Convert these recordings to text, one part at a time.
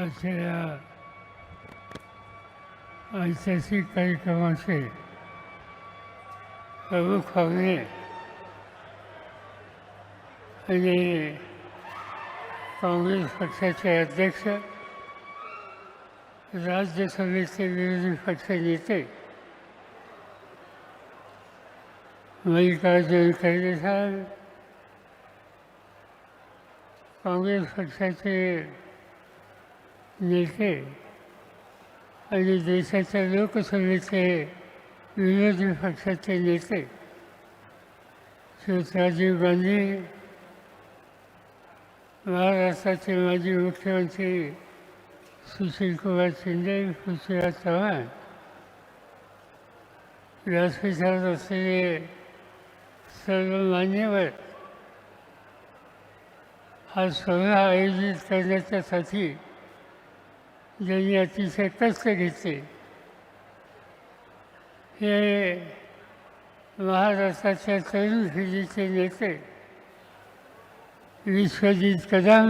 अशा या ऐतिहासिक कार्यक्रमाचे प्रमुख पाहुणे आणि काँग्रेस पक्षाचे अध्यक्ष राज्यसभेचे विरोधी पक्ष नेते मल्लिकार्जुन खरगे साहेब काँग्रेस पक्षाचे नेते आणि देशाच्या लोकसभेचे विरोधी पक्षाचे नेते श्री राजीव गांधी महाराष्ट्राचे माजी मुख्यमंत्री सुशीलकुमार शिंदे पृथ्वीराज चव्हाण व्यासपीठात असलेले सर्व मान्यवर हा सोहळा आयोजित करण्याच्यासाठी ज्यांनी अतिशय कष्ट घेतले हे महाराष्ट्राच्या तरुण पिढीचे नेते विश्वजित कदम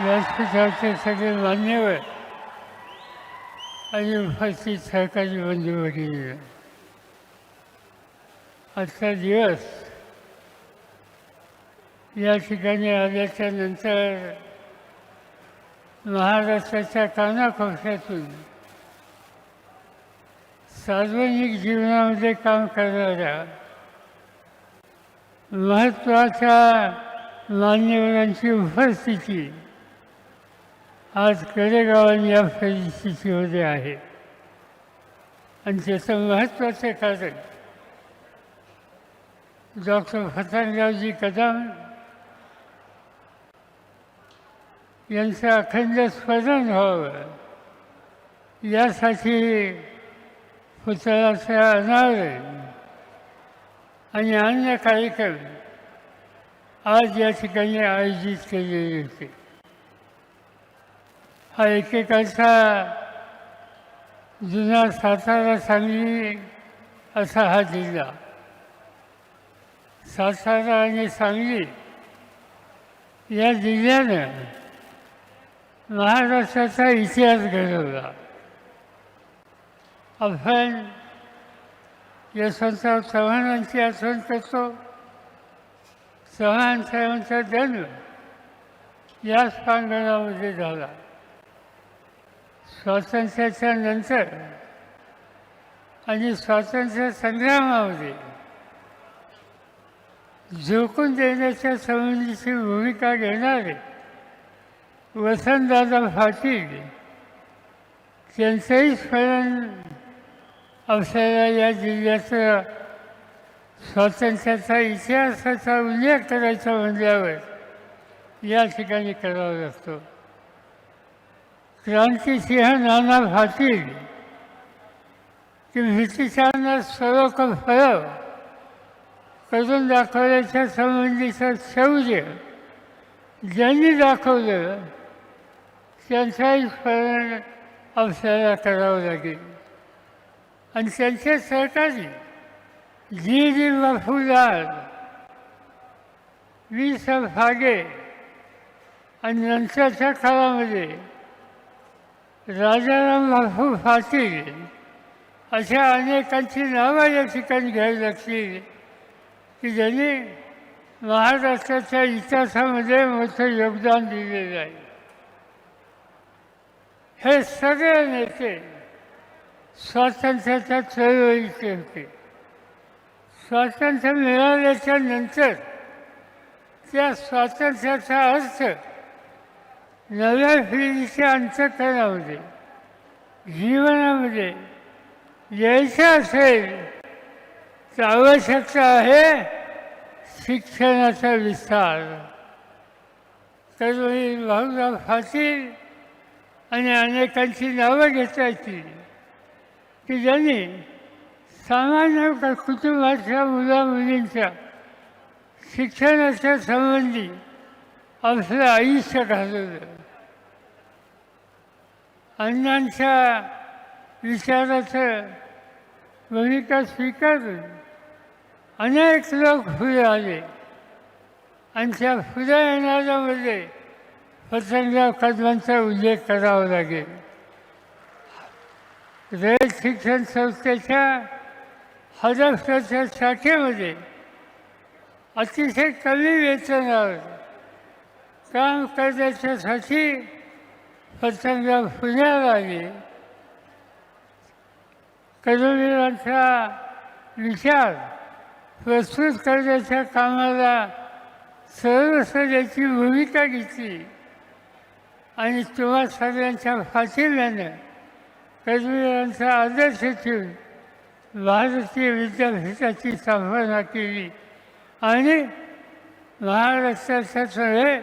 व्यासपीठाचे सगळे मान्यवर आणि उपस्थित सहकारी बंधू भगिनी आजचा दिवस या ठिकाणी आल्याच्यानंतर महाराष्ट्राच्या कानाकोपऱ्यातून सार्वजनिक जीवनामध्ये काम करणाऱ्या महत्त्वाच्या मान्यवरांची उपस्थिती आज कडेगावांनी या परिस्थितीमध्ये आहे. आणि त्याचं महत्त्वाचं कारण डॉक्टर फतनरावजी कदम यांचं अखंड स्मरण व्हावं. यासाठी पुतळाचं अनावरण आणि अन्य कार्यक्रम आज या ठिकाणी आयोजित केलेले होते. हा एकेकाचा जुना सातारा सांगली असा हा जिल्हा. सातारा आणि सांगली या जिल्ह्यानं महाराष्ट्राचा इतिहास घडवला. आपण यशवंतराव चव्हाणांची आठवण करतो चव्हाण साहेबांचा जन्म याच प्रांगणामध्ये झाला. स्वातंत्र्याच्या नंतर आणि स्वातंत्र्य संग्रामामध्ये झोकून देण्याच्या संबंधीची भूमिका घेणारे वसंतदादा पाटील त्यांचंही स्मरण आपल्याला या जिल्ह्याचा स्वातंत्र्याचा इतिहासाचा उल्लेख करायचा म्हणल्यावर या ठिकाणी करावा लागतो. क्रांतिसिंह नाना पाटील की ब्रिटिशांना सरोक फळ करून दाखवल्याच्या संबंधीचं शौर्य ज्यांनी दाखवलं त्यांचाही स्मरण आपल्याला करावं लागेल आणि त्यांच्या सहकारी जी जी मफुदार वी स फागे आणि नंतरच्या काळामध्ये राजाराम बापू पाटील अशा अनेकांची नावं या ठिकाणी घ्यावी लागतील की ज्यांनी महाराष्ट्राच्या इतिहासामध्ये मोठं योगदान दिलेलं आहे हे सगळे नेते स्वातंत्र्याच्या चळवळीचे होते. स्वातंत्र्य मिळाल्याच्या नंतर त्या स्वातंत्र्याचा अर्थ नव्या पिढीच्या अंतकरणामध्ये जीवनामध्ये यायचं असेल तर आवश्यकता आहे शिक्षणाचा विस्तार. तर भाऊराव पाटील आणि अनेकांची नावं घेता येतील की ज्यांनी सामान्य कुटुंबाच्या मुला मुलींच्या शिक्षणाच्या संबंधी आपलं आयुष्य घालवलं अण्णांच्या विचाराचं भूमिका स्वीकारून अनेक लोक पुढे आले आणि त्या पुढे येणाऱ्यामध्ये पतंजराव कदमांचा उल्लेख करावा लागेल. रयत शिक्षण संस्थेच्या हजारच्या शाखेमध्ये अतिशय कमी वेतनावर काम करण्याच्यासाठी पतंजराव पुण्याला आले. कर्मवीरांचा विचार प्रस्तुत करण्याच्या कामाला सर्वसण्याची भूमिका घेतली. आणि तुम्हा सगळ्यांच्या फाशील्यानं कर्मवीरांचा आदर्श ठेवून भारतीय विद्यापीठाची स्थापना केली. आणि महाराष्ट्राच्याच नव्हे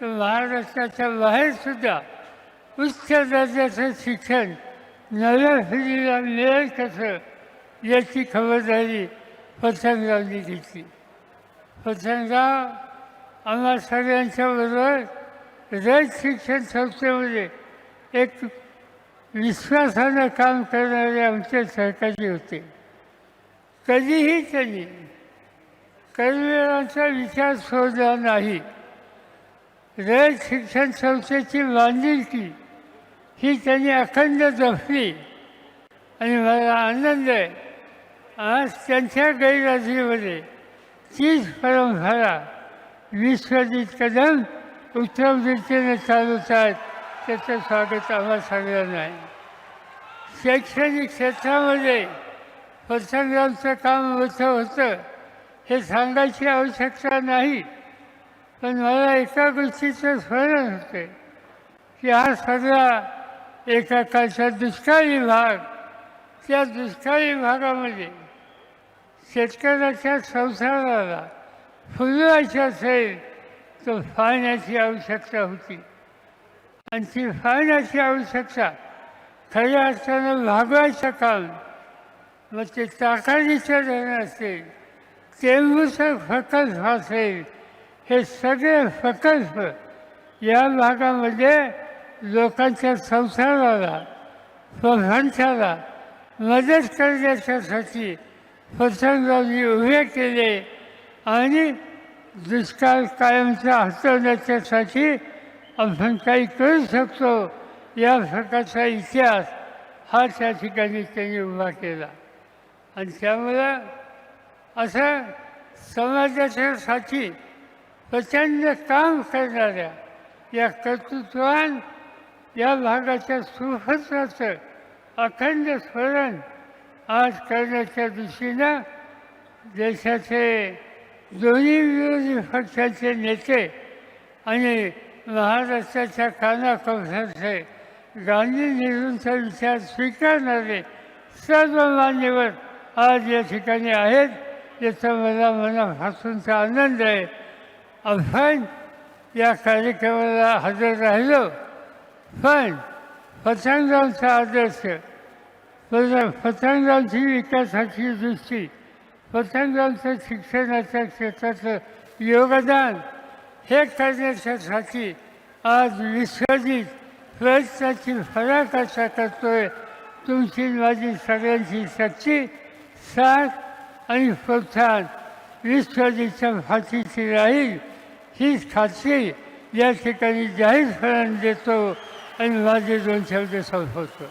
तर महाराष्ट्राच्या बाहेरसुद्धा उच्च दर्जाचं शिक्षण नव्या पिढीला मिळेल कसं याची खबरदारी पतंगरावनी घेतली. पतंगराव आम्हा सगळ्यांच्याबरोबर रयत शिक्षण संस्थेमध्ये एक विश्वासानं काम करणारे आमचे सहकारी होते. कधीही त्यांनी कर्मवीरांचा विचार सोडला नाही. रयत शिक्षण संस्थेची बांधिलकी ही त्यांनी अखंड जपली आणि मला आनंद आहे. आज त्यांच्या गैरहजेरीमध्ये तीच परंपरा विश्वजित कदम उत्तम रीतीने चालूच आहेत त्याचं स्वागत आम्हा सगळ्यांना आहे शैक्षणिक क्षेत्रामध्ये पतंगरावचं काम होतं होतं हे सांगायची आवश्यकता नाही. पण मला एका गोष्टीचं स्मरण होते की हा सगळा एका काळचा दुष्काळी भाग त्या दुष्काळी भागामध्ये शेतकऱ्याच्या संसाराला फुलवायचं असेल तो फाळण्याची आवश्यकता होती. आणि ती फाळण्याची आवश्यकता खऱ्या अर्थानं भागवायचं काम मग ते ताकदीचं धरण असेल तेंबूचं प्रकल्प असेल हे सगळे प्रकल्प या भागामध्ये लोकांच्या संसाराला प्रपंचाला मदत करण्याच्यासाठी प्रसंगाने उभे केले आणि दुष्काळ कायमचा हटवण्याच्यासाठी आपण काही करू शकतो. या प्रकारचा इतिहास हा त्या ठिकाणी त्यांनी उभा केला. आणि त्यामुळं असं समाजाच्यासाठी प्रचंड काम करणाऱ्या या कर्तृत्वान या भागाच्या सुफत्राचं अखंड स्मरण आज करण्याच्या दृष्टीनं देशाचे दोन्ही विरोधी पक्षाचे नेते आणि महाराष्ट्राच्या कानाकोपऱ्याचे गांधी नेहरूंचा विचार स्वीकारणारे सर्व मान्यवर आज या ठिकाणी आहेत याचा मला मनापासूनचा आनंद आहे. आपण या कार्यक्रमाला हजर राहिलो पण पतंगरावचा आदर्श पत- पतंगरावची विकासाची दृष्टी पतंगांचं शिक्षणाच्या क्षेत्राचं योगदान हे करण्याच्यासाठी आज विश्वजित प्रयत्नाची फरक असा करतोय. तुमची माझी सगळ्यांची शक्ती साथ आणि प्रोत्साहन विश्वजितच्या फाशीची राहील. हीच खात्री या ठिकाणी जाहीर फरण देतो आणि माझे दोन शब्द संपवतो.